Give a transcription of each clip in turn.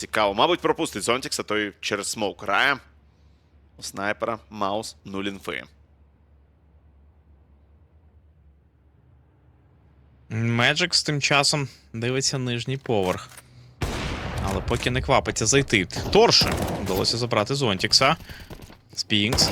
Цікаво. Мабуть, пропустить Зонтікса, той через смоук грає. У снайпера Маус нуль інфи. Меджикс тим часом дивиться нижній поверх. Але поки не квапиться зайти. Торше вдалося забрати Зонтікса. Спінкс.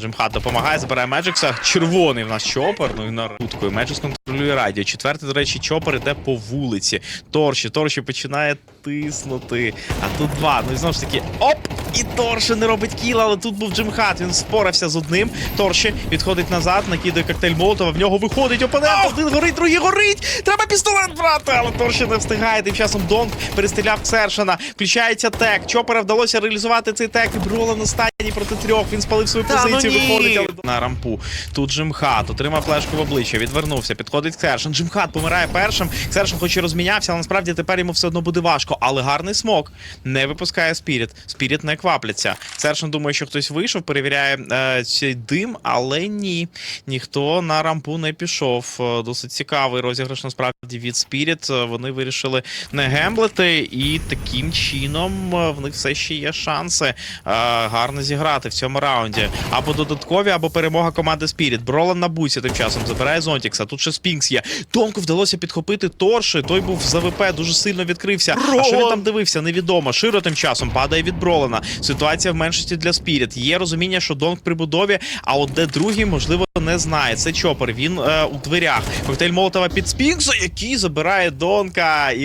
Джимхат допомагає, забирає Меджикса. Червоний в нас чопер. Ну і на. Меджикс контролює радіо. Четвертий, до речі, чопер іде по вулиці. Торші, Торші починає тиснути. А тут два. Ну і знову ж таки. Оп! І Торші не робить кіла, але тут був Джимхат. Він спорався з одним. Торші відходить назад, накидає коктейль Молотова. В нього виходить опонент. Один горить, другий горить. Треба пістолет брати, але Торші не встигає. Тим часом Донг перестріляв Ксершена. Включається тек. Чопера вдалося реалізувати цей тек. І Брола на стані проти трьох. Він спалив свою Та ну позицію. ні! Виходить, але на рампу. Тут Джимхат отримав флешку в обличчя, відвернувся, підходить Ксершен. Джимхат помирає першим. Ксершен хоч і розмінявся, але насправді тепер йому все одно буде важко. Але гарний смок не випускає Спіріт. Спіріт не квапляться. Ксершен думає, що хтось вийшов, перевіряє е, цей дим, але ні. Ніхто на рампу не пішов. Е, Досить цікавий розіграш насправді від Спіріт. Е, Вони вирішили не гемблити, і таким чином е, в них все ще є шанси е, гарно зіграти в цьому раунді. Або додаткові, або перемога команди Спіріт. Бролан на буці тим часом забирає Зонтікса. Тут ще Спінкс є. Тонку вдалося підхопити Торши. Той був за ВП, дуже сильно відкрився. А що він там дивився? Невідомо. Широ тим часом падає від Бролана. Ситуація в меншості для Спіріт. Є розуміння, що Донг при будові, а от де другий, можливо, не знає. Це Чопер. Він е, у дверях. Коктейль Молотова під Спінкса, який забирає Донка.